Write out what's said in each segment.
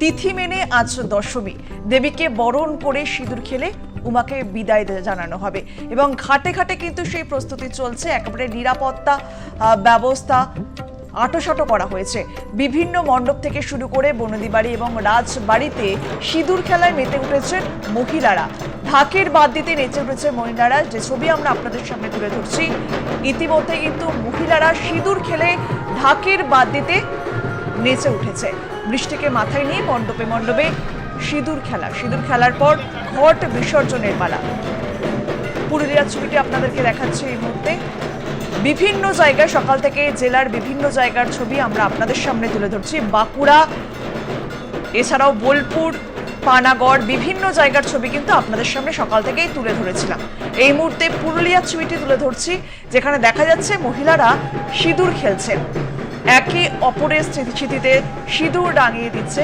তিথি মেনে আজ দশমী। দেবীকে বরণ করে সিঁদুর খেলে উমাকে বিদায় জানানো হবে। এবং ঘাটে ঘাটে কিন্তু সেই প্রস্তুতি চলছে। একেবারে নিরাপত্তা ব্যবস্থা আটোসাটো করা হয়েছে। বিভিন্ন মণ্ডপ থেকে শুরু করে বনদি বাড়ি এবং রাজবাড়িতে সিঁদুর খেলায় মেতে উঠেছেন মহিলারা। ঢাকের বাদ দিতে নেচে উঠেছে মহিলারা। যে ছবি আমরা আপনাদের সামনে তুলে ধরছি, ইতিমধ্যে কিন্তু মহিলারা সিঁদুর খেলে ঢাকের বাদ দিতে নেচে উঠেছে। বৃষ্টিকে মাথায় নিয়ে মণ্ডপে মণ্ডপে সিঁদুর খেলা। সিঁদুর খেলার পর ঘট বিসর্জনের পালা। পুরুলিয়ার ছবিটি আপনাদেরকে দেখাচ্ছি এই মুহূর্তে। বিভিন্ন জায়গায় সকাল থেকে জেলার বিভিন্ন জায়গার ছবি আমরা আপনাদের সামনে তুলে ধরছি। বাঁকুড়া, এছাড়াও বোলপুর, পানাগড়, বিভিন্ন জায়গার ছবি কিন্তু আপনাদের সামনে সকাল থেকেই তুলে ধরেছিলাম। এই মুহূর্তে পুরুলিয়ার ছবিটি তুলে ধরছি, যেখানে দেখা যাচ্ছে মহিলারা সিঁদুর খেলছেন। একে অপরের স্মৃতিতে সিঁদুর রাঙিয়ে দিচ্ছে।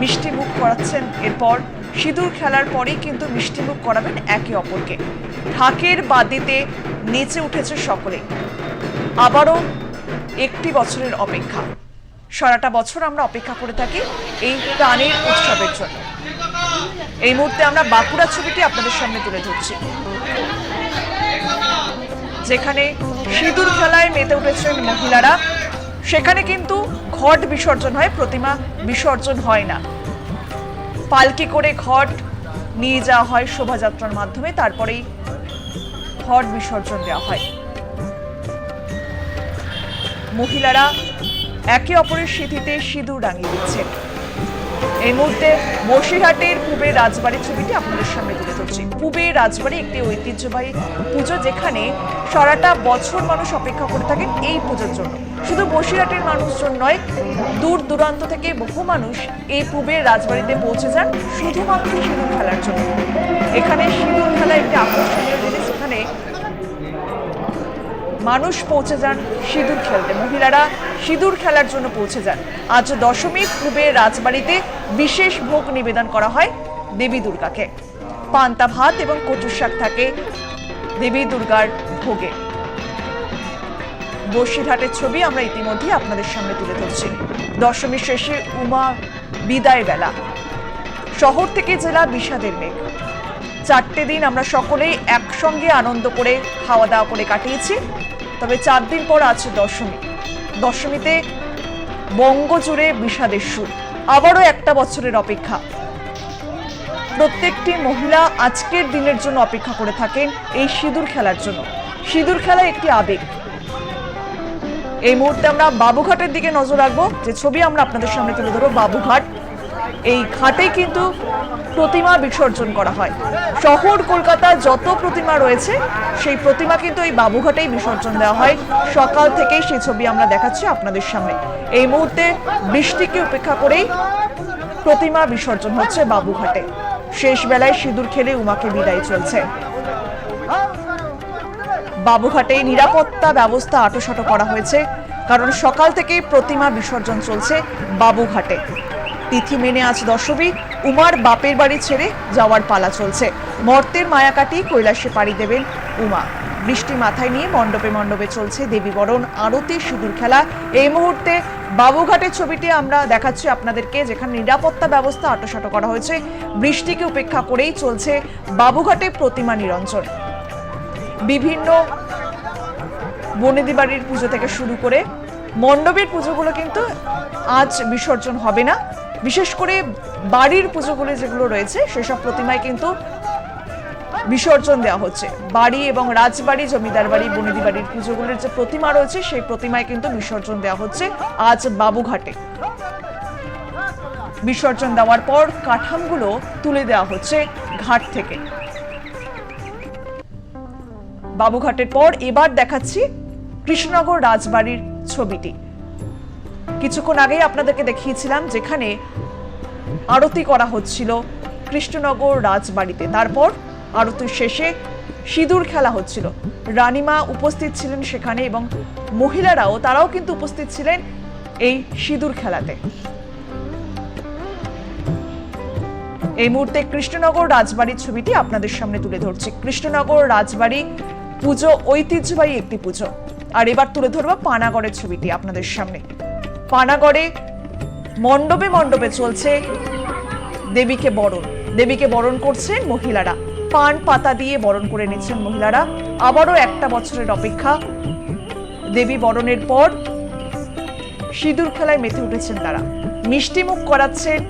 মিষ্টি মুখ করাচ্ছেন এরপর সিঁদুর খেলার পরেই কিন্তু মিষ্টি মুখ করাবেন একে অপরকে। ঢাকের বাদিতে নেচে উঠেছে সকলে আবারও একটি বছরের অপেক্ষা। সারাটা বছর আমরা অপেক্ষা করে থাকি এই প্রাণের উৎসবের জন্য। এই মুহূর্তে আমরা বাঁকুড়া ছবিটি আপনাদের সামনে তুলে ধরছি। যেখানে সিঁদুর খেলায় মেতে উঠেছেন মহিলারা। সেখানে কিন্তু ঘট বিসর্জন হয়, প্রতিমা বিসর্জন হয় না। পালকি করে ঘট নিয়ে যাওয়া হয় শোভাযাত্রার মাধ্যমে, তারপরেই ঘট বিসর্জন দেওয়া হয়। মহিলারা একে অপরের স্মৃতিতে সিঁদুর রাঙিয়ে দিচ্ছেন। এই মুহূর্তে বসিরহাটের পূবের রাজবাড়ির ছবিটি আপনাদের সামনে তুলে ধরছি। পূবের রাজবাড়ি একটি ঐতিহ্যবাহী পুজো যেখানে সারাটা বছর মানুষ অপেক্ষা করে থাকেন এই পুজোর জন্য। শুধু বসিরহাটের মানুষজন নয়, দূর দূরান্ত থেকে বহু মানুষ এই পূবের রাজবাড়িতে পৌঁছে যান, শুধুমাত্র সিঁদুর খেলার জন্য। এখানে সিঁদুর খেলা একটি আকর্ষণীয় মানুষ পৌঁছে যান সিঁদুর খেলতে। মহিলারা সিঁদুর খেলার জন্য পৌঁছে যান। আজ দশমী পূবে রাজবাড়িতে বিশেষ ভোগ নিবেদন করা হয় দেবী দুর্গাকে। পান্তা ভাত এবং কচুর শাক থাকে দেবী দুর্গার ভোগে। বসিরহাটের ছবি আমরা ইতিমধ্যেই আপনাদের সামনে তুলে ধরছি। দশমীর শেষে উমা বিদায় বেলা। শহর থেকে জেলা বিষাদের মেঘ। চারটে দিন আমরা সকলেই একসঙ্গে আনন্দ করে খাওয়া দাওয়া করে কাটিয়েছি। তবে চার দিন পর আছে দশমী। দশমীতে বঙ্গ জুড়ে বিষাদের সুর। আবারও একটা বছরের অপেক্ষা। প্রত্যেকটি মহিলা আজকের দিনের জন্য অপেক্ষা করে থাকেন এই সিঁদুর খেলার জন্য। সিঁদুর খেলা একটি আবেগ। এই মুহূর্তে আমরা বাবুঘাটের দিকে নজর রাখব। যে ছবি আমরা আপনাদের সামনে তুলে ধরবো, বাবুঘাট। এই ঘাটে কিন্তু প্রতিমা বিসর্জন করা হয়। শহর কলকাতা যত প্রতিমা রয়েছে, সেই প্রতিমা কিন্তু এই বাবুঘাটেই বিসর্জন দেওয়া হয়। সকাল থেকেই সেই ছবি আমরা দেখাচ্ছি আপনাদের সামনে। এই মুহূর্তে বৃষ্টিকে উপেক্ষা করেই প্রতিমা বিসর্জন হচ্ছে বাবুঘাটে। শেষ বেলায় সিঁদুর খেলে উমাকে বিদায় চলছে। বাবুঘাটে নিরাপত্তা ব্যবস্থা আটোসাটো করা হয়েছে, কারণ সকাল থেকেই প্রতিমা বিসর্জন চলছে বাবুঘাটে। তিথি মেনে আজ দশমী। উমার বাপের বাড়ি ছেড়ে যাওয়ার পালা চলছে। মর্তের মায়া কাটিয়ে কৈলাসে পাড়ি দেবেন উমা। বৃষ্টি মাথায় নিয়ে মণ্ডপে মণ্ডপে চলছে দেবী বরণ আরতি সিঁদুর খেলা। এই মুহূর্তে বাবুঘাটের ছবিটি আমরা দেখাচ্ছি আপনাদেরকে, যেখানে নিরাপত্তা ব্যবস্থা আটোসাটো করা হয়েছে। বৃষ্টিকে উপেক্ষা করেই চলছে বাবুঘাটে প্রতিমা নিরঞ্জন। বিভিন্ন বনেদি বাড়ির পুজো থেকে শুরু করে মণ্ডপের পুজোগুলো কিন্তু আজ বিসর্জন হবে না। বিশেষ করে বাড়ির পুজোগুলো যেগুলো রয়েছে, সেসব প্রতিমায় কিন্তু বিসর্জন দেওয়া হচ্ছে। বাড়ি এবং রাজবাড়ি, জমিদার বাড়ি, বনেদি বাড়ির পুজোগুলোর যে প্রতিমা রয়েছে, সেই প্রতিমায় কিন্তু বিসর্জন দেওয়া হচ্ছে আজ বাবুঘাটে। বিসর্জন দেওয়ার পর কাঠামগুলো তুলে দেওয়া হচ্ছে ঘাট থেকে। বাবুঘাটের পর এবার দেখাচ্ছি কৃষ্ণনগর রাজবাড়ির ছবিটি। কিছুক্ষণ আগেই আপনাদেরকে দেখিয়েছিলাম যেখানে আরতি করা হচ্ছিল কৃষ্ণনগর রাজবাড়িতে। তারপর আরতির শেষে সিঁদুর খেলা হচ্ছিল। রানীমা উপস্থিত ছিলেন সেখানে এবং মহিলারাও, তারাও কিন্তু উপস্থিত ছিলেন এই সিঁদুর খেলাতে। এই মুহূর্তে কৃষ্ণনগর রাজবাড়ির ছবিটি আপনাদের সামনে তুলে ধরছি। কৃষ্ণনগর রাজবাড়ি পুজো ঐতিহ্যবাহী একটি পুজো। আর এবার তুলে ধরবো পানাগড়ের ছবিটি আপনাদের সামনে। পানাগড়ে মণ্ডপে মণ্ডপে চলছে দেবীকে বরণ। দেবীকে বরণ করছেন মহিলারা। পান পাতা দিয়ে বরণ করে নিচ্ছেন মহিলারা। আবারও একটা বছরের অপেক্ষা। দেবী বরণের পর সিঁদুর খেলায় মেতে উঠেছেন তারা। মিষ্টিমুখ করাচ্ছেন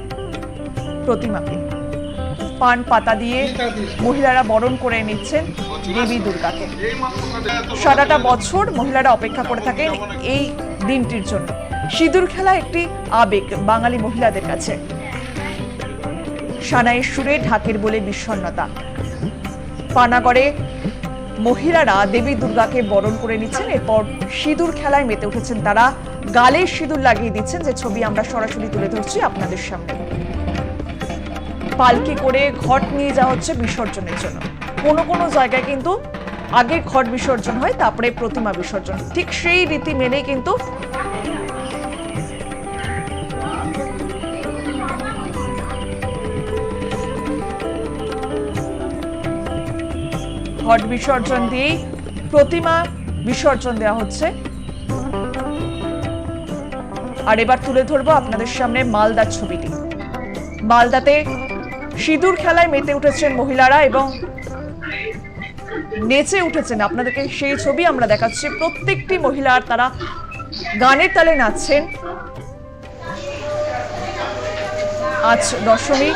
প্রতিমাকে। পান পাতা দিয়ে মহিলারা বরণ করে নিচ্ছেন দেবী দুর্গাকে। সারাটা বছর মহিলারা অপেক্ষা করে থাকেন এই দিনটির জন্য। সিঁদুর খেলা একটি আবেগ বাঙালি মহিলাদের কাছে। সানাইয়ের সুরে ঢাকের বলে বিষণ্ণতা। পানাগড়ে মহিলারা দেবী দুর্গাকে বরণ করে নিচ্ছেন, এরপর সিঁদুর খেলায় মেতে উঠেছেন তারা। গালে সিঁদুর লাগিয়ে দিচ্ছেন, যে ছবি আমরা সরাসরি তুলে ধরছি আপনাদের সামনে। পালকি করে ঘট নিয়ে যাওয়া হচ্ছে বিসর্জনের জন্য। কোনো কোনো জায়গায় কিন্তু আগে ঘট বিসর্জন হয়, তারপরে প্রতিমা বিসর্জন। ঠিক সেই রীতি মেনেই কিন্তু ঘট বিসর্জন দিয়েই প্রতিমা বিসর্জন দেওয়া হচ্ছে। আর এবার তুলে ধরবো আপনাদের সামনে মালদার ছবিটি। মালদাতে সিঁদুর খেলায় মেতে উঠেছেন মহিলারা এবং নেচে উঠেছেন। আপনাদেরকে সেই ছবি আমরা দেখাচ্ছি। প্রত্যেকটি মহিলার তারা গানের তালে নাচছেন। আজ দশমী।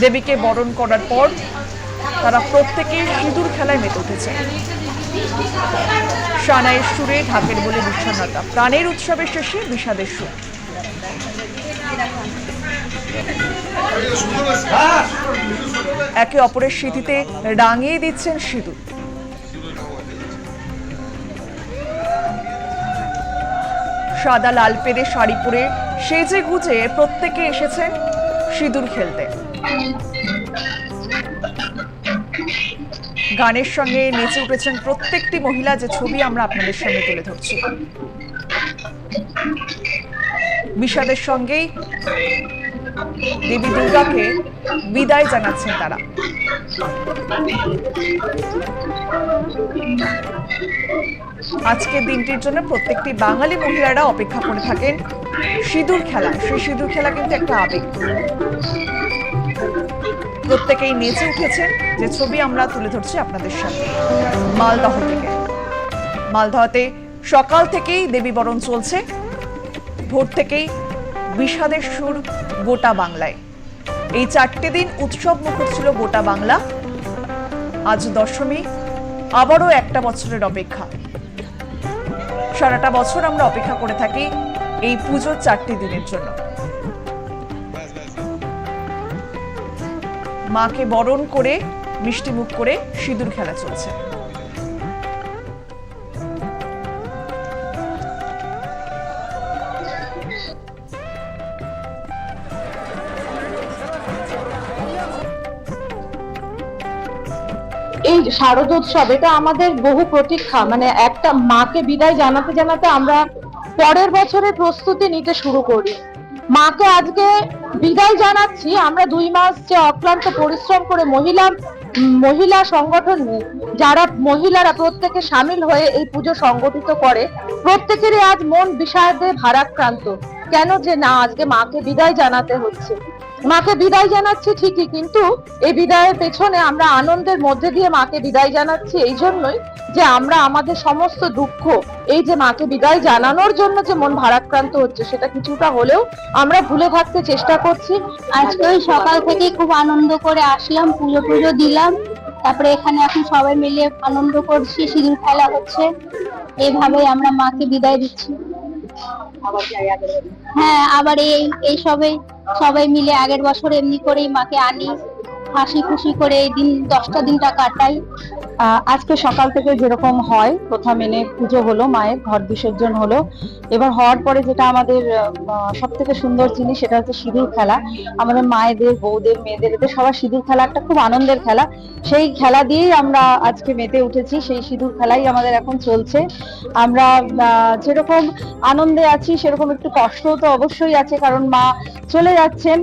দেবীকে বরণ করার পর তারা প্রত্যেকে সিঁদুর খেলায় মেতে উঠেছে। সানায়ের সুরে ঢাকের বলে বিষণ্ণতা প্রাণের উৎসবের শেষে বিষাদের সুর। একে অপরের স্মৃতিতে রাঙিয়ে দিচ্ছেন সিঁদুর। সাদা লাল পেরে শাড়ি পরে সেজে গুজে প্রত্যেকে এসেছেন সিঁদুর খেলতে। গানের সঙ্গে নেচে উঠেছেন প্রত্যেকটি মহিলা, যে ছবি আমরা আপনাদের সামনে তুলে ধরছি। বিষাদের সঙ্গেই দেবী দুর্গাকে বিদায় জানাচ্ছেন তারা। আজকের দিনটির জন্য প্রত্যেকটি বাঙালি মহিলারা অপেক্ষা করে থাকেন সিঁদুর খেলা সেই সিঁদুর খেলা কিন্তু একটা আবেগ। প্রত্যেকেই নেচে উঠেছেন যে ছবি আমরা তুলে ধরছি আপনাদের সামনে। মালদহ থেকে। মালদহতে সকাল থেকেই দেবী বরণ চলছে। ভোর থেকেই বিষাদের সুর গোটা বাংলায়। এই চারটে দিন উৎসব মুখর ছিল গোটা বাংলা। আজ দশমী, আবারও একটা বছরের অপেক্ষা। সারাটা বছর আমরা অপেক্ষা করে থাকি এই পুজোর চারটি দিনের জন্য। মাকে বরণ করে, মিষ্টি মুখ করে সিঁদুর খেলা চলছে। এই শারদোৎসব এটা আমাদের বহু প্রতীক্ষা। মানে একটা মাকে বিদায় জানাতে জানাতে আমরা পরের বছরের প্রস্তুতি নিতে শুরু করি। মাকে আজকে বিদায় জানাচ্ছি। আমরা দুই মাস যে অক্লান্ত পরিশ্রম করে মহিলা মহিলা সংগঠন যারা মহিলারা প্রত্যেকে সামিল হয়ে এই পুজো সংগঠিত করে, প্রত্যেকেরই আজ মন বিষাদে ভারাক্রান্ত। কেন যে না, আজকে মাকে বিদায় জানাতে হচ্ছে। মাকে বিদায় জানাচ্ছি, ঠিকই, কিন্তু এই বিদায়ের পেছনে আমরা আনন্দের মধ্যে দিয়ে মাকে বিদায় জানাচ্ছি এই জন্যই যে আমরা আমাদের সমস্ত দুঃখ, এই যে মাকে বিদায় জানানোর জন্য যে মন ভারাক্রান্ত হচ্ছে, সেটা কিছুটা হলেও আমরা ভুলে থাকতে চেষ্টা করছি। আজকে ওই সকাল থেকে খুব আনন্দ করে আসলাম, পুজো পুজো দিলাম, তারপরে এখানে এখন সবাই মিলে আনন্দ করছি, সিঁদুর খেলা হচ্ছে, এইভাবেই আমরা মাকে বিদায় দিচ্ছি। হ্যাঁ আবার এই এই সবে সবাই মিলে আগের বছর এমনি করেই মাকে আনি হাসি খুশি করে এই দিন, দশটা দিনটা কাটাই। আজকে সকাল থেকে যেরকম হয়, প্রথা মেনে পুজো হলো, মায়ের ঘট বিসর্জন হলো। এবার হওয়ার পরে যেটা আমাদের সব থেকে সুন্দর জিনিস, সেটা হচ্ছে সিঁদুর খেলা। আমাদের মায়েদের, বউদের, মেয়েদের, এদের সবার সিঁদুর খেলা একটা খুব আনন্দের খেলা। সেই খেলা দিয়েই আমরা আজকে মেতে উঠেছি, সেই সিঁদুর খেলাই আমাদের এখন চলছে। আমরা যেরকম আনন্দে আছি, সেরকম একটু কষ্ট তো অবশ্যই আছে, কারণ মা চলে যাচ্ছেন।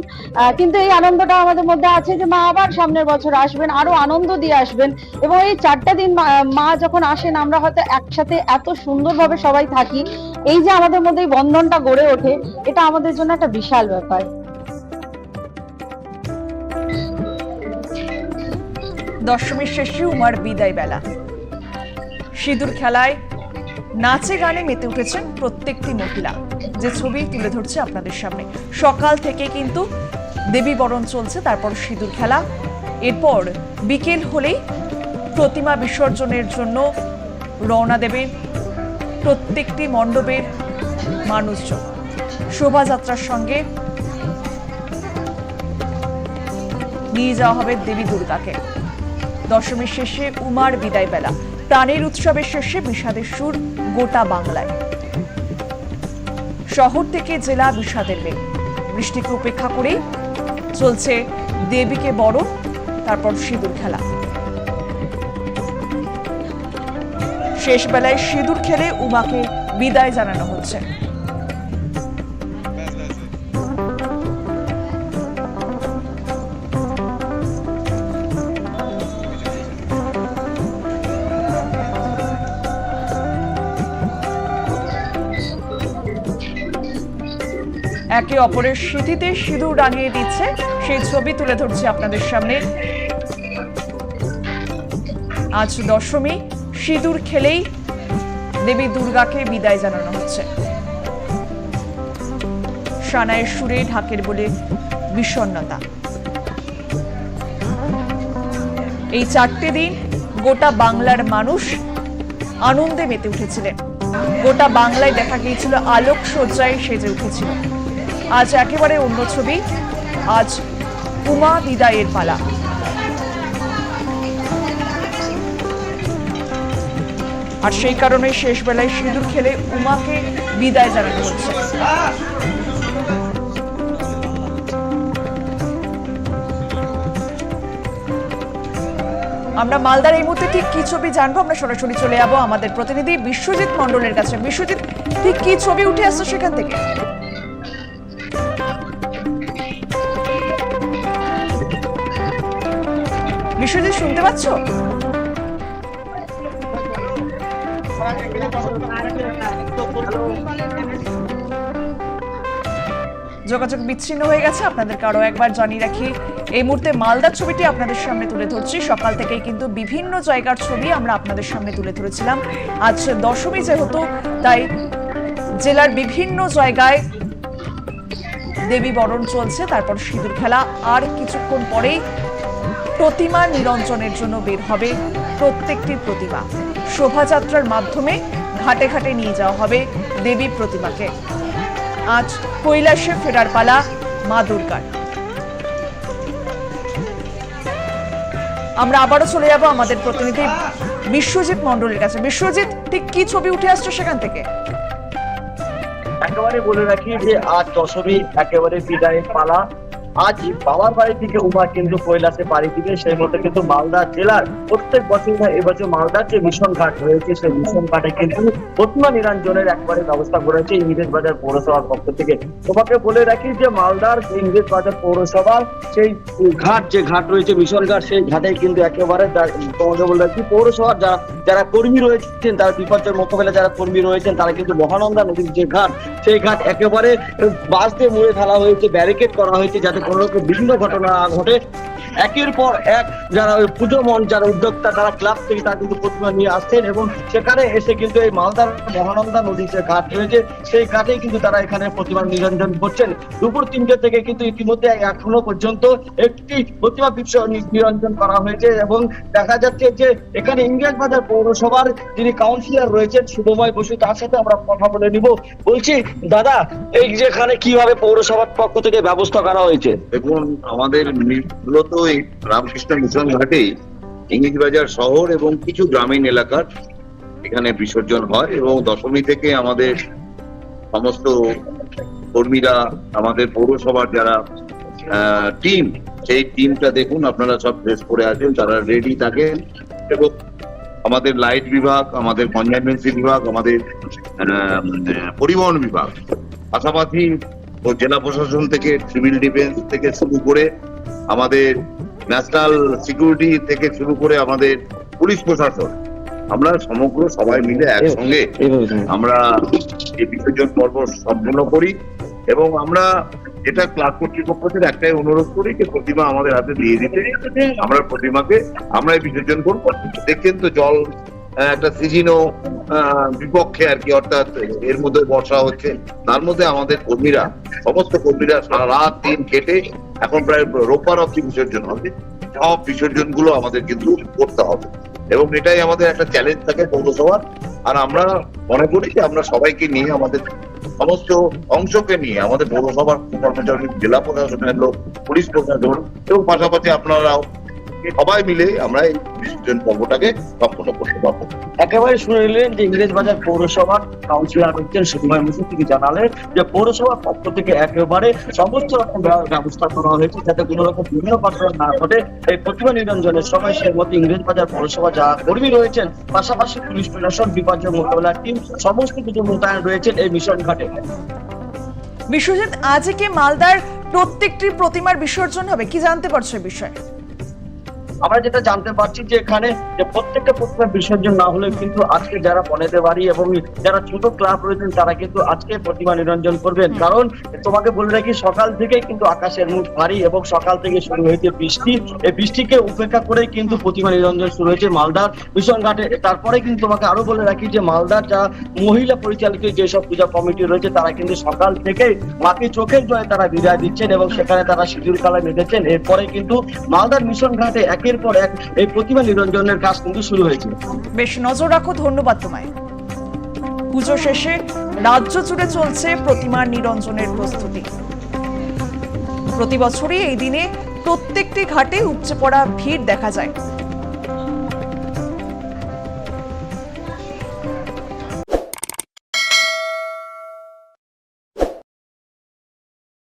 কিন্তু এই আনন্দটা আমাদের মধ্যে আছে যে মা আবার সামনের বছর আসবেন, আরও আনন্দ দিয়ে আসবেন। এবং এই চারটা দিন মা- যখন আসেন, আমরা হয়তো একসাথে এত সুন্দরভাবে সবাই থাকি। এই যে আমাদের মধ্যে এই বন্ধনটা গড়ে ওঠে, এটা আমাদের জন্য একটা বিশাল ব্যাপার। দশমীর শেষে উমার বিদায় বেলা। সিঁদুর খেলায় নাচে গানে মেতে উঠেছেন প্রত্যেকটি মহিলা। যে ছবি তুলে ধরছে আপনাদের সামনে। সকাল থেকে কিন্তু দেবী বরণ চলছে, তারপর সিঁদুর খেলা। এরপর বিকেল হলেই প্রতিমা বিসর্জনের জন্য রওনা দেবেন প্রত্যেকটি মণ্ডপের মানুষজন। শোভাযাত্রার সঙ্গে নিয়ে যাওয়া হবে দেবী দুর্গাকে। দশমীর শেষে উমার বিদায় বেলা। প্রাণের উৎসবের শেষে বিষাদের সুর গোটা বাংলায়। শহর থেকে জেলা বিষাদের মেঘ। বৃষ্টিকে উপেক্ষা করে চলছে দেবীকে বড় তারপর সিঁদুর খেলা। শেষ বেলায় সিঁদুর খেলে উমাকে বিদায় জানানো হচ্ছে। একে অপরের স্মৃতিতে সিঁদুর রাঙিয়ে দিচ্ছে। সেই ছবি তুলে ধরছি আপনাদের সামনে। আজ দশমী, সিঁদুর খেলেই দেবী দুর্গাকে বিদায় জানানো হচ্ছে। সানায়ের সুরে ঢাকের বলে বিষণ্ণতা। এই চারটে দিন গোটা বাংলার মানুষ আনন্দে মেতে উঠেছিলেন। গোটা বাংলায় দেখা গিয়েছিল আলোক সজ্জায় সেজে উঠেছিল। আজ একেবারে অন্য ছবি। আজ উমা বিদায়ের পালা। আর সেই কারণে শেষ বেলায় সিঁদুর খেলে উমাকে বিদায় জানানো হচ্ছে। আমরা মালদার এই মুহূর্তে ঠিক কি ছবি জানব? আমরা সরাসরি চলে যাব আমাদের প্রতিনিধি বিশ্বজিৎ মন্ডলের কাছে। বিশ্বজিৎ, ঠিক কি ছবি উঠে আসছে সেখান থেকে? বিশ্বজিৎ শুনতে পাচ্ছ? যোগাযোগ বিচ্ছিন্ন হয়ে গেছে। আপনাদেরকে আরও একবার জানিয়ে রাখি, এই মুহূর্তে মালদার ছবিটি আপনাদের সামনে তুলে ধরছি। সকাল থেকেই কিন্তু বিভিন্ন জায়গার ছবি আমরা আপনাদের সামনে তুলে ধরেছিলাম। আজ দশমী যেহেতু, তাই জেলার বিভিন্ন জায়গায় দেবী বরণ চলছে, তারপর সিঁদুর খেলা, আর কিছুক্ষণ পরেই প্রতিমা নিরঞ্জনের জন্য বের হবে প্রত্যেকটি প্রতিমা। শোভাযাত্রার মাধ্যমে ঘাটে ঘাটে নিয়ে যাওয়া হবে দেবী প্রতিমাকে। আজ কৈলাসে ফেরার পালা মা দুর্গার। আমরা আবারও চলে যাব আমাদের প্রতিনিধি বিশ্বজিৎ মন্ডলের কাছে। বিশ্বজিৎ, ঠিক কি ছবি উঠে আসছে সেখান থেকে? একেবারে বলে রাখি যে আজ দশমী একেবারে বিদায়ের পালা। আজ বাবার বাড়ি থেকে উমা কিন্তু কৈলাসে বাড়ি দিবে সেই মতো কিন্তু মালদা জেলার প্রত্যেক বছর এবছর মালদার যে মিশন ঘাট রয়েছে, সেই মিশন ঘাটে কিন্তু প্রতিমা নিরঞ্জনের একবারে ব্যবস্থা করেছে ইংরেজ বাজার পৌরসভার পক্ষ থেকে। তোমাকে বলে রাখি যে মালদার ইংরেজ বাজার পৌরসভার সেই ঘাট যে ঘাট রয়েছে মিশন ঘাট, সেই ঘাটে কিন্তু একেবারে তোমাকে বলে রাখি পৌরসভার যারা যারা কর্মী রয়েছেন, তারা বিপর্যয় মোকাবেলা যারা কর্মী রয়েছেন, তারা কিন্তু মহানন্দা নদীর যে ঘাট, সেই ঘাট একেবারে বাস দিয়ে মুড়ে ফেলা হয়েছে ব্যারিকেড করা হয়েছে যাতে বিভিন্ন ঘটনা ঘটে। একের পর এক যারা ওই পুজো মন, যারা উদ্যোক্তা, তারা ক্লাব থেকে তারা কিন্তু প্রতিমা নিয়ে আসছেন এবং সেখানে এসে কিন্তু এই মালদার মহানন্দা নদীর যে ঘাট রয়েছে, সেই ঘাটে কিন্তু তারা এখানে প্রতিমা নিরঞ্জন করছেন। দুপুর তিনটে থেকে কিন্তু ইতিমধ্যে এখনও পর্যন্ত একটি প্রতিমা বিসর্জন নিরঞ্জন করা হয়েছে এবং দেখা যাচ্ছে যে এখানে ইংরেজ বাজার পৌরসভার যিনি কাউন্সিলর রয়েছেন শুভময় বসু, তার সাথে আমরা কথা বলে নিব। বলছি, দাদা, এই যেখানে কীভাবে পৌরসভার পক্ষ থেকে ব্যবস্থা করা হয়েছে? দেখুন, আমাদের মূলত এই রামকৃষ্ণ মিশন ঘাটেই ইংরেজবাজার শহর এবং কিছু গ্রামীণ এলাকার এখানে বিসর্জন হয় এবং দশমী থেকে আমাদের সমস্ত কর্মীরা, আমাদের পৌরসভার যারা টিম সেই টিমটা দেখুন, আপনারা সব ড্রেস পরে আছেন তারা রেডি থাকেন এবং আমাদের লাইট বিভাগ, আমাদের কনজারভেন্সি বিভাগ, আমাদের পরিবহন বিভাগ, পাশাপাশি জেলা প্রশাসন থেকে সিভিল ডিফেন্স থেকে শুরু করে আমাদের ন্যাশনাল সিকিউরিটি থেকে শুরু করে আমাদের পুলিশ প্রশাসন আমরা সমগ্র সবাই মিলে একসঙ্গে আমরা এই বিসর্জন পর্ব সম্পূর্ণ করি এবং আমরা এটা ক্লাব কর্তৃপক্ষ থেকে একটাই অনুরোধ করি যে প্রতিমা আমাদের হাতে দিয়ে দিতে। আমরা প্রতিমাকে আমরাই বিসর্জন করব। দেখছেন তো জল একটা সিজিনও বিপক্ষে আর কি অর্থাৎ এর মধ্যে বর্ষা হচ্ছে। তার মধ্যে আমাদের কর্মীরা, সমস্ত কর্মীরা সারা রাত দিন কেটে এখন প্রায় রোববার অব্দি বিসর্জন হবে। সব বিসর্জনগুলো আমাদের কিন্তু করতে হবে। এবং এটাই আমাদের একটা চ্যালেঞ্জ থাকে পৌরসভার। আর আমরা মনে করি যে আমরা সবাইকে নিয়ে আমাদের সমস্ত অংশকে নিয়ে আমাদের পৌরসভার কর্মচারী, জেলা প্রশাসনের লোক, পুলিশ প্রশাসন, এবং পাশাপাশি আপনারাও সবাই মিলে আমরা এই বিসর্জন পর্বটাকে সম্পন্ন করতে পারব। একেবারে শুনে নিলেন যে ইংরেজ বাজার পৌরসভার কাউন্সিলর হচ্ছেন সুকুমার মুসুর থেকে জানালেন যে পৌরসভার পক্ষ থেকে একেবারে সমস্ত রকম ব্যবস্থা করা হয়েছে যাতে কোনো রকম বিভিন্ন ঘটনা না ঘটে। এই প্রতিমা নিরঞ্জনের সময় সে মতো ইংরেজ বাজার পৌরসভা যা কর্মী রয়েছেন পাশাপাশি পুলিশ প্রশাসন বিপর্যয় মোকাবেলার টিম সমস্ত কিছু মোতায়েন রয়েছেন এই মিশন ঘাটে। বিশ্বজিৎ আজকে মালদার প্রত্যেকটি প্রতিমার বিসর্জন হবে? কি জানতে পারছ এই বিষয়ে? আমরা যেটা জানতে পারছি যে এখানে যে প্রত্যেকটা প্রতিমা বিসর্জন না হলেও কিন্তু আজকে যারা বনেতে বাড়ি এবং যারা ছোট ক্লাব রয়েছেন তারা কিন্তু আজকে প্রতিমা নিরঞ্জন করবেন। কারণ তোমাকে বলে রাখি সকাল থেকেই কিন্তু আকাশের মুখ ভারী এবং সকাল থেকে শুরু হয়েছে বৃষ্টি। এই বৃষ্টিকে উপেক্ষা করে কিন্তু প্রতিমা নিরঞ্জন শুরু হয়েছে মালদার মিশন ঘাটে। তারপরে কিন্তু তোমাকে আরও বলে রাখি যে মালদার যা মহিলা পরিচালিত যেসব পূজা কমিটি রয়েছে তারা কিন্তু সকাল থেকেই মাকে চোখের জলে তারা বিদায় দিচ্ছেন এবং সেখানে তারা সিঁদুর কালা মেতেছেন এরপরে কিন্তু মালদার মিশন ঘাটে একের পর এক এই প্রতিমা নিরঞ্জনের কাজ কিন্তু শুরু হয়েছে। বেশ নজর রাখো, ধন্যবাদ তোমায়। পুজো শেষে রাজ্য জুড়ে চলছে প্রতিমার নিরঞ্জনের প্রস্তুতি। প্রতি বছরই এই দিনে প্রত্যেকটি ঘাটে উপচে পড়া ভিড় দেখা যায়।